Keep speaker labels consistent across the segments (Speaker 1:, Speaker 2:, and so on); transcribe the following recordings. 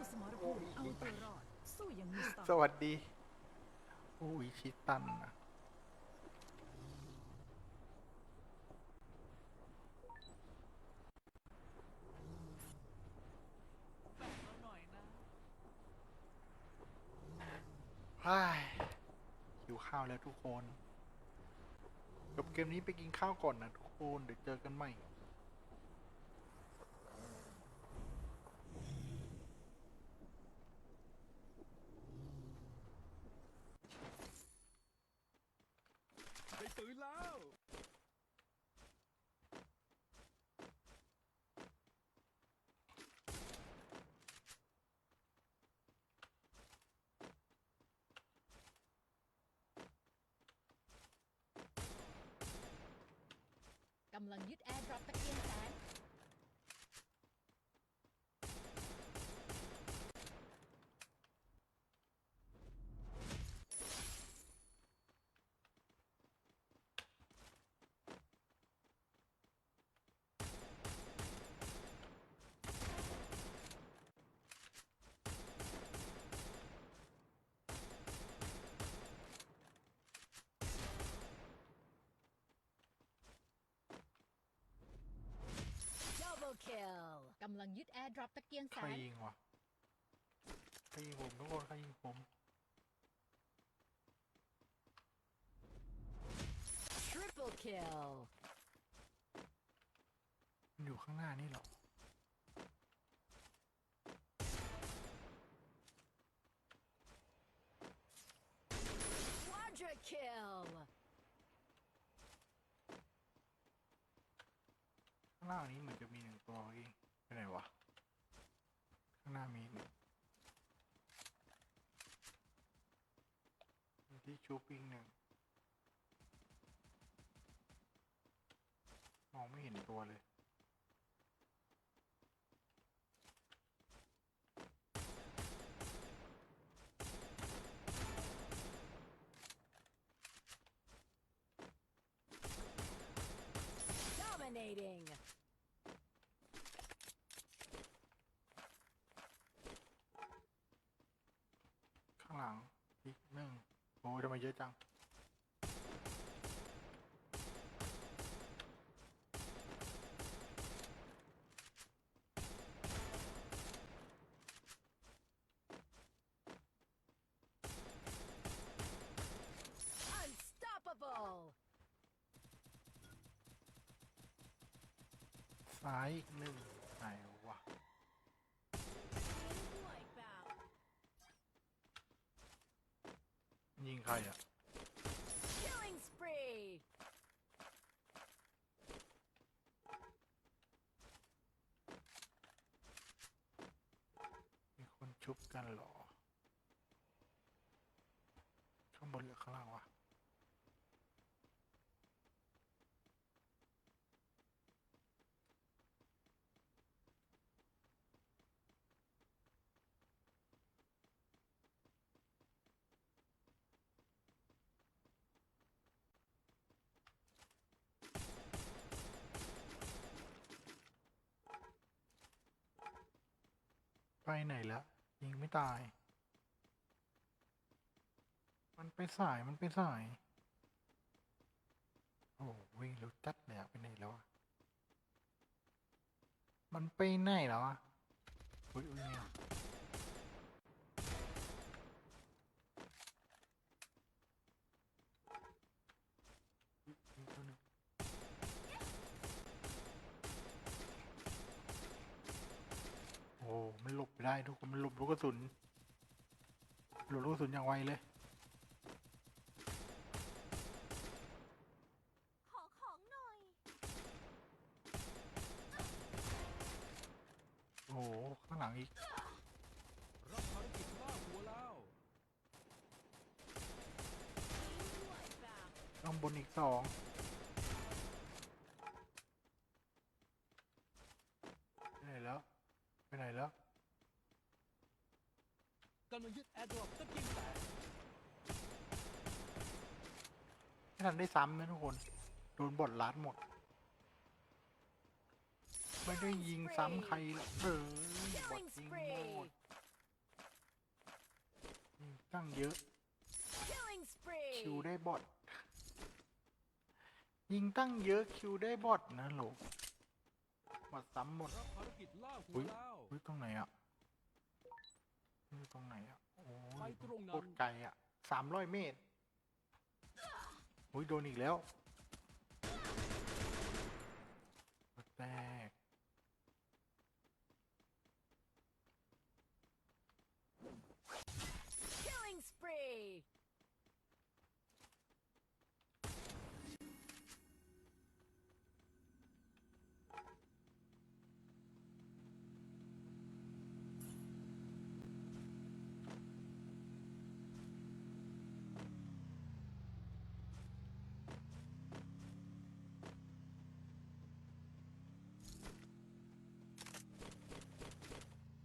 Speaker 1: ดีพี่โออีชิตั
Speaker 2: สู้
Speaker 1: น
Speaker 2: สมร
Speaker 1: โอ
Speaker 2: ภูมิ
Speaker 1: อี
Speaker 2: เอา
Speaker 1: ชิ
Speaker 2: ตั
Speaker 1: ตั
Speaker 2: วนรอดสู้อยังมีสไต
Speaker 1: ส
Speaker 2: ล์
Speaker 1: วัสดีโออิชิตันนะฮ่ายหิวข้าวแล้วทุกคน จบเกมนี้ไปกินข้าวก่อนนะทุกคน เดี๋ยวเจอกันใหม่
Speaker 2: กำลังยึดแอร์ดรอปตะเกียงำลังยึดแอร์ดรอปตะเกียงแส
Speaker 1: ใครงยิงวะใครยิงผมทุกคนใครยิงผม
Speaker 2: Triple kill
Speaker 1: มันอยู่ข้างหน้านี่เหรอ
Speaker 2: Quadra kill
Speaker 1: ข้างหน้านี้เหมือนจะมีหนึ่งตัวเองไปไหนวะามีนที่ชูปิงหนึ่งมองไม่เห็นตัวเลย
Speaker 2: Dominating
Speaker 1: ข้างหลังอีกหนึ่งโอ้ยทำไม เยอะจัง
Speaker 2: Unstoppable
Speaker 1: ซ้ายอีกหนึ่ง ยิงใครอะ
Speaker 2: Killing spree
Speaker 1: มีคนชุบกันเหรอ ข้างบนหรือข้างล่างวะ ไปไหนแล้วยิงไม่ตาย มันไปสายมันไปสาย โอ้วิ่งเร็วจัดเลยอะไปไหนแล้วอะมันไปไหนแล้วอะอุ้ยอุ้ยเนี่ยมีตัวหนึ่งโอ้มันหลบไปได้ ทุกคนมันหลบลูกกระสุนหลบลูกกระสุนอย่างไวเลย
Speaker 2: ขอของหน่อย
Speaker 1: โอ้โหข้างหลังอีก
Speaker 3: รับภารกิจล่าหัวแล้ว
Speaker 1: ข้างบนอีกสองไปไหนแล้ว ไปไหนแล้ว
Speaker 3: กำลังยึดแอร์ดรอปตะเกียงแสง
Speaker 1: ไม่ทันได้ซ้ำนะทุกคน โดนบอดลัดหมด ไม่ได้ยิงซ้ำใครเลยบอด
Speaker 4: Killing
Speaker 1: ยิงหม
Speaker 4: spree.
Speaker 1: ดยิงตั้งเยอะ
Speaker 4: Killing
Speaker 1: คิว
Speaker 4: spree.
Speaker 1: ได้บอทยิงตั้งเยอะคิวได้บอทนะโหลบอทซ้ำหมด
Speaker 3: รับภารกิจล่าหั
Speaker 1: อุ๊
Speaker 3: วยล้าว
Speaker 1: อุ้ยตรงไหนอะ นี่ตรงไหนอะ โอ้
Speaker 3: ไป
Speaker 1: ย
Speaker 3: ตรง
Speaker 1: โค
Speaker 3: นั้น
Speaker 1: ตรไกลอะสามร้อยเมตรอุ้ยโดนอีกแล้วแตก
Speaker 4: Killing spree.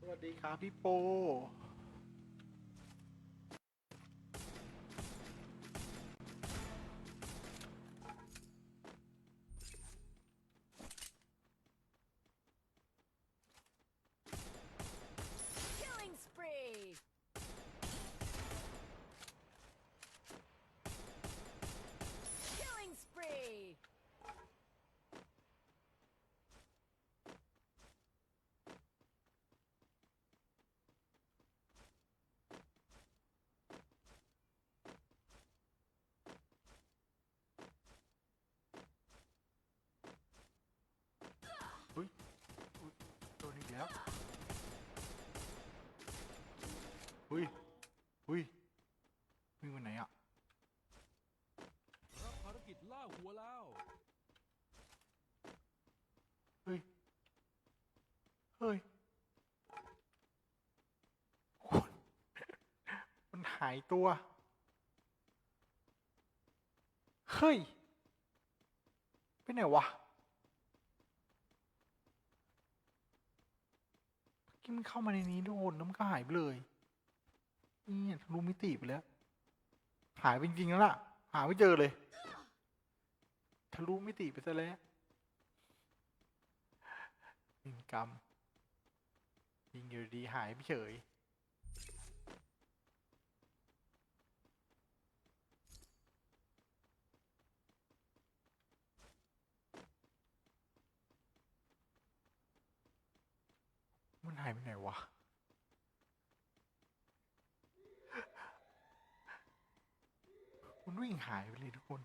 Speaker 1: สวัส ดีครับพี่โป อุ้ยอุ้ยวิ่งไปไหนอะ
Speaker 3: รับภารกิจล่าหัวล้าว
Speaker 1: เฮ้ย เฮ้ยคนมันหายตัว เฮ้ย ไปไหนวะเมื่อกี้มันเข้ามาในนี้โดนแล้วมันก็หายไปเลย นี่ทะลุมิติไปแล้ว หายไปจริงๆแล้วล่ะ หาไม่เจอเลย ทะลุมิติไปซะแล้วยิงกรรมยิงอยู่ดีหายไปเฉยมันหายไปไหนวะ มัน วิ่งหายไปเลยทุกคน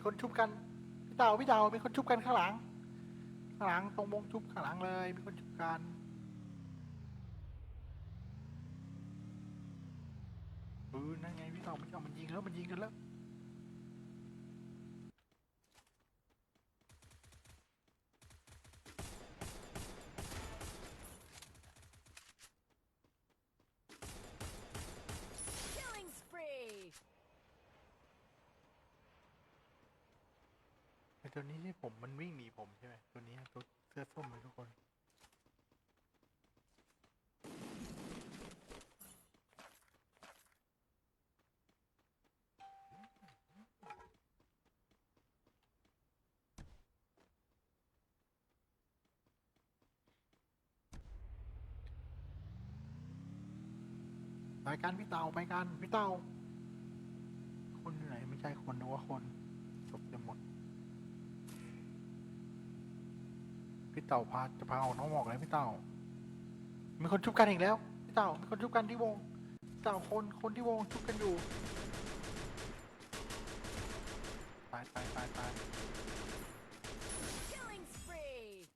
Speaker 1: มีคนชุบกันพี่เต่าพี่เต่ามีคนชุบกันข้างหลัง ข้างหลังตรงวงชุบข้างหลังเลย มีคนชุบกันเออนั่นไงพี่เต่าพี่เต่ามันยิงแล้วมันยิงกันแล้ว
Speaker 4: Killing spree.
Speaker 1: ไอ ตัวนี้ที่ผมมันวิ่งหนีผมใช่ไหมตัวนี้ตัวเสื้อส้มเลยทุกคนไปกันพี่เต่าไปกันพี่เต่าคนไหนไม่ใช่คนนึกว่าคนจบจะหมด พี่เต่าพาจะพาออกน้องหมอกเลยพี่เต่า มีคนชุบกันอีกแล้ว พี่เต่ามีคนชุบกันที่วงพี่เต่าคนคนที่วงชุบกันอยู่ตายตายตายตาย
Speaker 4: Killing spree.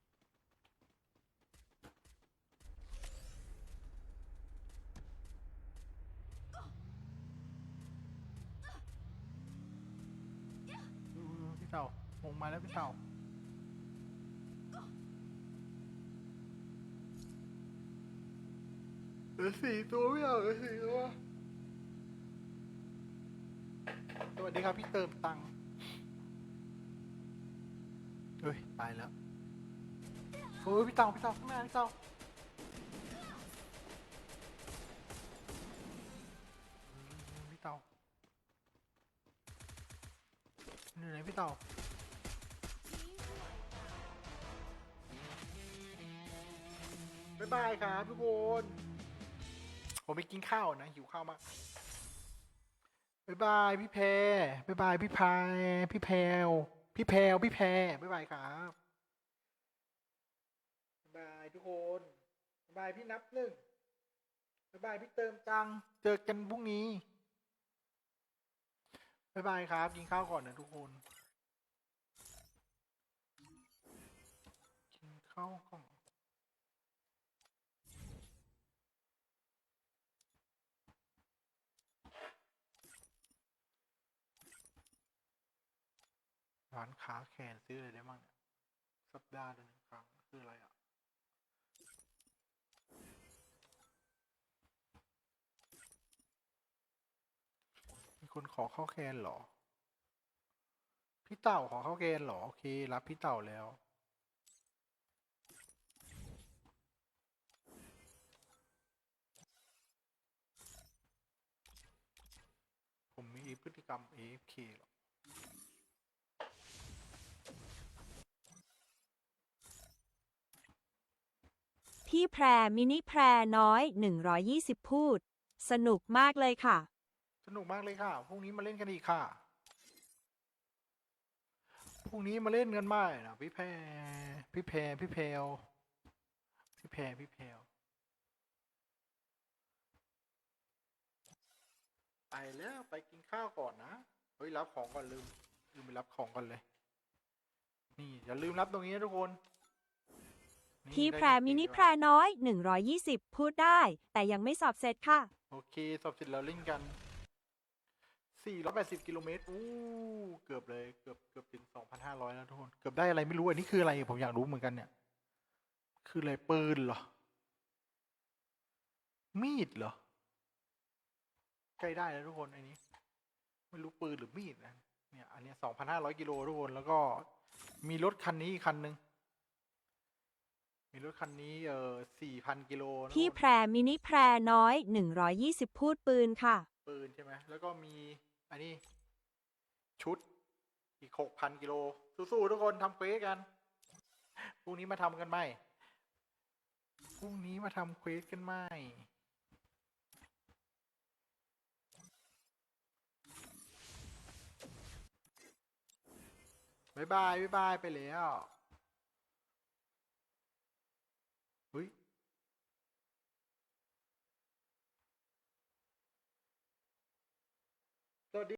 Speaker 1: เออพี่เต่าวงมาแล้วพี่เต่า เห ลือสี่ตัวไม่เอาเหลือสี่ตัวสวัสดีครับพี่เติมตังค์เฮ้ยตายแล้วโอ้ยพี่เต่าพี่เต่าข้างหน้าพี่เต่าพี่เต่าอยู่ไหนพี่เต่าบ๊ายบายครับทุกคน ผมไปกินข้าวนะหิวข้าวมากบ๊ายบายพี่แพรบ๊ายบายพี่พายพี่แพรพี่แพรพี่แพรบ๊ายบายครับบ๊ายบายทุกคนบ๊ายบายพี่นับหนึ่งบ๊ายบายพี่เติมตังเจอกันพรุ่งนี้บ๊ายบายครับ กินข้าวก่อนนะทุกคนกินข้าวก่อน ร้านค้าแคนซื้ออะไรได้บ้างเนี่ย สัปดาห์ละหนึ่งครั้งคืออะไรอะ มีคนขอเข้าแคนเหรอ พี่เต่าขอเข้าแคนเหรอ โอเค รับพี่เต่าแล้วผมมีพฤติกรรม AFK หรอ
Speaker 5: พี่แพรมินิแพรน้อย 120 พูด สนุกมากเลยค่ะ
Speaker 1: สนุกมากเลยค่ะ พรุ่งนี้มาเล่นกันอีกค่ะ พรุ่งนี้มาเล่นกันใหม่นะพี่แพรพี่แพรพี่แพรพี่แพรพี่แพรไปแล้วไปกินข้าวก่อนนะ เฮ้ยรับของก่อนลืมลืมไปรับของก่อนเลย นี่อย่าลืมรับตรงนี้นะทุกคน นี่
Speaker 5: พี่
Speaker 1: ได้
Speaker 5: แพร
Speaker 1: เงิน
Speaker 5: มินิ
Speaker 1: กี่
Speaker 5: แพรน้อย 120 พูดได้ แต่ยังไม่สอบเสร็จค่ะ
Speaker 1: โอเค สอบเสร็จแล้วเล่นกัน 480 กิโลเมตรอู้เกือบเลย เกือบเกือบถึง 2,500 แล้วทุกคน เกือบได้อะไรไม่รู้อันนี้คืออะไร ผมอยากรู้เหมือนกันเนี่ย คืออะไรปืนเหรอ มีดเหรอ ใกล้ได้แล้วทุกคนอันนี้ ไม่รู้ปืนหรือมีดนะ เนี่ย อันเนี้ย2,500 กิโลทุกคน แล้วก็มีรถคันนี้อีกคันหนึ่ง มีรถคันนี้เอ่อ4,000กิโลนะทุก
Speaker 5: พี่
Speaker 1: คน
Speaker 5: แพรมินิแพรน้อย 120 พูดปืนค่ะ
Speaker 1: ปืนใช่ไหมแล้วก็มี อันนี้ ชุดอีกหกพันกิโล สู้ๆทุกคนทำเควสกันพรุ่งนี้มาทำกันไหมพรุ่งนี้มาทำเควสกันไหมบายบายบายบายไปแล้ว สวัสดี